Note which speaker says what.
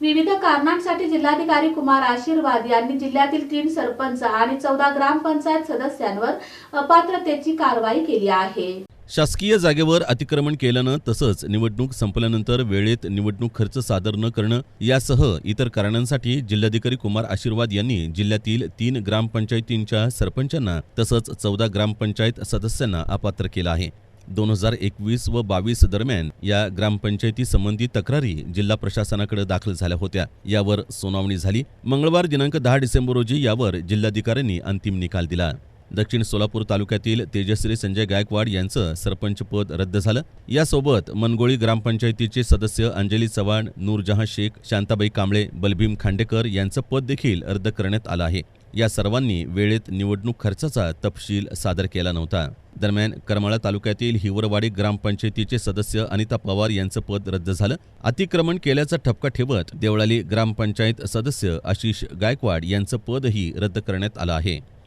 Speaker 1: विविध कारणांसाठी जिल्हाधिकारी कुमार आशीर्वाद यांनी जिल्ह्यातील तीन सरपंच आणि चौदा ग्रामपंचायत सदस्यांवर अपात्रतेची कारवाई केली आहे.
Speaker 2: शासकीय जागेवर अतिक्रमण केल्यानं तसंच निवडणूक संपल्यानंतर वेळेत निवडणूक खर्च सादर न करणं यासह इतर कारणांसाठी जिल्हाधिकारी कुमार आशीर्वाद यांनी जिल्ह्यातील तीन ग्रामपंचायतींच्या सरपंचांना तसंच चौदा ग्रामपंचायत सदस्यांना अपात्र केलं आहे. दोन हजार एकवीस व बावीस दरम्यान या ग्रामपंचायती संबंधी तक्रारी जिल्हा प्रशासनाकडे दाखल झाल्या होत्या. यावर सुनावणी झाली. मंगळवार दिनांक दहा डिसेंबर रोजी यावर जिल्हाधिकाऱ्यांनी अंतिम निकाल दिला. दक्षिण सोलापूर तालुक्यातील तेजश्री संजय गायकवाड यांचं सरपंच पद रद्द झालं. यासोबत मनगोळी ग्रामपंचायतीचे सदस्य अंजली चव्हाण नूरजहां शेख शांताबाई कांबळे बलभीम खांडेकर यांचं पद देखील रद्द करण्यात आलं आहे. या सर्वांनी वेळेत निवडणूक खर्चाचा तपशील सादर केला नव्हता. दरम्यान करमाळा तालुक्यातील हिवरवाडी ग्रामपंचायतीचे सदस्य अनिता पवार यांचं पद रद्द झालं. अतिक्रमण केल्याचा ठपका ठेवत देवळाली ग्रामपंचायत सदस्य आशिष गायकवाड यांचं पदही रद्द करण्यात आलं आहे.